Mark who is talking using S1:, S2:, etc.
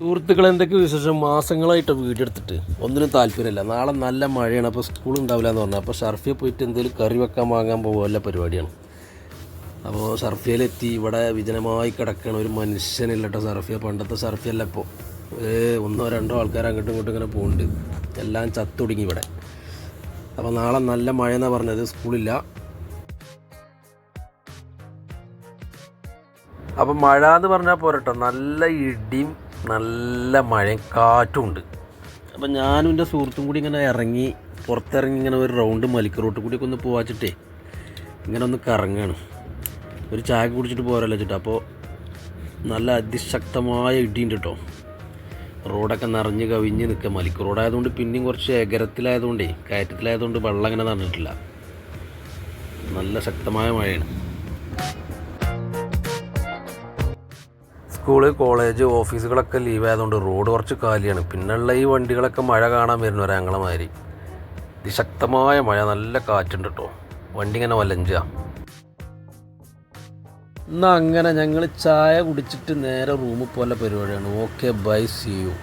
S1: സുഹൃത്തുക്കൾ എന്തൊക്കെ വിശേഷം? മാസങ്ങളായിട്ട് വീടെടുത്തിട്ട്. ഒന്നിനും താല്പര്യമില്ല. നാളെ നല്ല മഴയാണ്. അപ്പോൾ സ്കൂൾ ഉണ്ടാവില്ല എന്ന് പറഞ്ഞാൽ അപ്പോൾ ഷർഫിയെ പോയിട്ട് എന്തെങ്കിലും കറി വെക്കാൻ വാങ്ങാൻ പോകുമല്ല പരിപാടിയാണ്. അപ്പോൾ സർഫിയയിലെത്തി ഇവിടെ വിജനമായി കിടക്കണ ഒരു മനുഷ്യനില്ല കേട്ടോ സർഫിയ പണ്ടത്തെ സർഫിയല്ല ഇപ്പോൾ ഒന്നോ രണ്ടോ ആൾക്കാർ അങ്ങോട്ടും ഇങ്ങോട്ടും ഇങ്ങനെ പോകുന്നുണ്ട് എല്ലാം ചത്തൊടുങ്ങി ഇവിടെ. അപ്പോൾ നാളെ നല്ല മഴ എന്നാണ് പറഞ്ഞത്. സ്കൂളില്ല. അപ്പോൾ മഴ എന്ന് പറഞ്ഞാൽ പോരട്ടോ. നല്ല ഇടിയും നല്ല മഴയും കാറ്റും ഉണ്ട്. അപ്പം ഞാനും എന്റെ സുഹൃത്തും കൂടി ഇങ്ങനെ ഇറങ്ങി പുറത്തിറങ്ങി ഇങ്ങനെ ഒരു റൗണ്ട് മലിക്ക് റോട്ട് കൂടി ഒന്ന് പോവാച്ചിട്ടേ ഇങ്ങനെ ഒന്ന് കറങ്ങാണ്. ഒരു ചായ കുടിച്ചിട്ട് പോരല്ലോ ചേട്ടാ. അപ്പോൾ നല്ല അതിശക്തമായ ഇടിയുണ്ട് കേട്ടോ. റോഡൊക്കെ നിറഞ്ഞ് കവിഞ്ഞ് നിൽക്കുക. മലിക്ക് റോഡായതുകൊണ്ട് പിന്നെയും കുറച്ച് എകരത്തിലായതുകൊണ്ടേ കയറ്റത്തിലായതുകൊണ്ട് വെള്ളം അങ്ങനെ നിറഞ്ഞിട്ടില്ല നല്ല ശക്തമായ മഴയാണ്. സ്കൂൾ കോളേജ് ഓഫീസുകളൊക്കെ ലീവ് ആയതുകൊണ്ട് റോഡ് കുറച്ച് കാലിയാണ്. പിന്നെയുള്ള ഈ വണ്ടികളൊക്കെ മഴ കാണാൻ വരുന്ന ഒരാങ്ങളമാതിരി മാതിരി അതിശക്തമായ മഴ നല്ല കാറ്റുണ്ട് കേട്ടോ വണ്ടി ഇങ്ങനെ വലഞ്ചുക എന്നാൽ അങ്ങനെ ഞങ്ങൾ ചായ കുടിച്ചിട്ട് നേരെ റൂമിൽ പോലെ പരിപാടിയാണ്. Okay bye C U